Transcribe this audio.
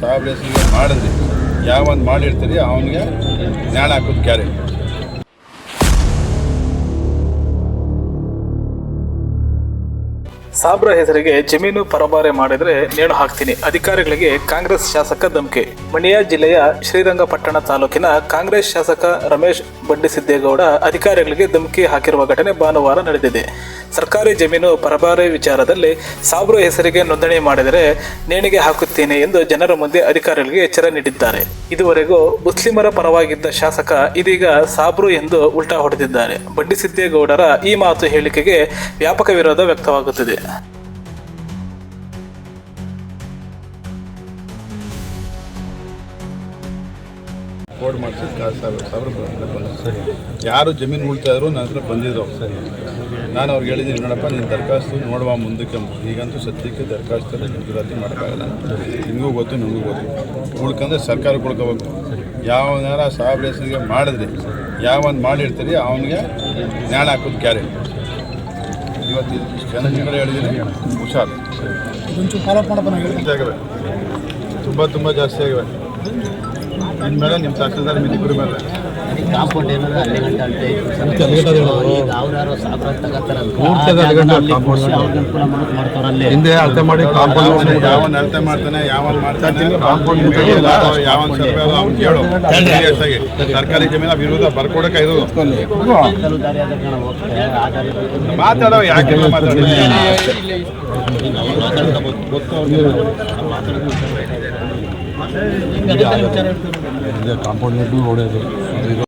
ಸಾಹೇಬ್ರ ಹೆಸರಿಗೆ ಮಾಡಿದ್ರಿ. ಯಾವೊಂದು ಮಾಡಿರ್ತೀರಿ ಅವನಿಗೆ ನ್ಯಾಣ ಹಾಕೋದು ಗ್ಯಾರಂಟಿ. ಸಾಬ್ರ ಹೆಸರಿಗೆ ಜಮೀನು ಪರಬಾರೆ ಮಾಡಿದ್ರೆ ನೇಣು ಹಾಕ್ತೀನಿ. ಅಧಿಕಾರಿಗಳಿಗೆ ಕಾಂಗ್ರೆಸ್ ಶಾಸಕ ಧಮಕಿ. ಮಂಡ್ಯ ಜಿಲ್ಲೆಯ ಶ್ರೀರಂಗಪಟ್ಟಣ ತಾಲೂಕಿನ ಕಾಂಗ್ರೆಸ್ ಶಾಸಕ ರಮೇಶ್ ಬಂಡಿಸಿದ್ದೇಗೌಡ ಅಧಿಕಾರಿಗಳಿಗೆ ಧಮಕಿ ಹಾಕಿರುವ ಘಟನೆ ಭಾನುವಾರ ನಡೆದಿದೆ. ಸರ್ಕಾರಿ ಜಮೀನು ಪರಬಾರೆ ವಿಚಾರದಲ್ಲಿ ಸಾಬ್ರ ಹೆಸರಿಗೆ ನೋಂದಣಿ ಮಾಡಿದರೆ ನೇಣಿಗೆ ಹಾಕುತ್ತೇನೆ ಎಂದು ಜನರ ಮುಂದೆ ಅಧಿಕಾರಿಗಳಿಗೆ ಎಚ್ಚರ ನೀಡಿದ್ದಾರೆ. ಇದುವರೆಗೂ ಮುಸ್ಲಿಮರ ಪರವಾಗಿದ್ದ ಶಾಸಕ ಇದೀಗ ಸಾಬ್ರು ಎಂದು ಉಲ್ಟಾ ಹೊಡೆದಿದ್ದಾರೆ. ಬಂಡಿಸಿದ್ದೇಗೌಡರ ಈ ಮಾತು ಹೇಳಿಕೆಗೆ ವ್ಯಾಪಕ ವಿರೋಧ ವ್ಯಕ್ತವಾಗುತ್ತಿದೆ. ಕೋಡ್ ಮಾಡಿಸಿ ಸಾವಿರ ಸಾವಿರ ಸರಿ ಯಾರು ಜಮೀನು ಉಳ್ತಾ ಇದ್ರು ನನ್ನ ಹತ್ರ ಬಂದಿದ್ರು. ಸರಿ ನಾನು ಅವ್ರಿಗೆ ಹೇಳಿದ್ದೀನಿ ನೋಡಪ್ಪ ನೀನು ದರಖಾಸ್ತು ನೋಡುವ ಮುಂದಕ್ಕೆ. ಈಗಂತೂ ಸದ್ಯಕ್ಕೆ ದರಖಾಸ್ತಲ್ಲಿ ಗುಜರಾತಿ ಮಾಡೋಕ್ಕಾಗಲ್ಲ. ನಿಮಗೂ ಗೊತ್ತು ನಿಮಗೂ ಗೊತ್ತು. ಉಳ್ಕಂದ್ರೆ ಸರ್ಕಾರ ಉಳ್ಕೋಬೇಕು. ಯಾವನಾರ ಹೆಸರಿಗೆ ಮಾಡಿದ್ರಿ ಯಾವೊಂದು ಮಾಡಿರ್ತೀರಿ ಅವನಿಗೆ ನ್ಯಾಣ ಹಾಕೋದು ಕ್ಯಾರೆ. ಇವತ್ತು ಇಷ್ಟು ಜನ ಕಡೆ ಹೇಳಿದ್ದೀನಿ ಹುಷಾರು. ಫಾಲೋ ತುಂಬ ತುಂಬ ಜಾಸ್ತಿ ಆಗಿವೆ. ಇನ್ಮೇಲೆ ನಿಮ್ಮ ತಹಸೀಲ್ದಾರ್ ಮಿತಿ ಮೇಲೆ ಕಾಂಪೌಂಡ್ ಏನಾದ್ರು ಗಂಟೆ ಅಂತ ಹಿಂದೆ ಅಳತೆ ಮಾಡಿ ಕಾಂಪೌಂಡ್ ಯಾವನ್ ಅಳತೆ ಮಾಡ್ತಾನೆ ಯಾವನ್ ಮಾಡ್ತಾನೆ ಯಾವನ್ ಸರ್ವೆ ಅದು ಅವ್ನು ಕೇಳು. ಸರ್ಕಾರಿ ಜಮೀನ ವಿರೋಧ ಬರ್ಕೊಡಕ ಇದು. ಮಾತಾಡೋ ಯಾಕೆ ಕಾರಣ म्हणजे कांपौंड लड्डू रोड आहे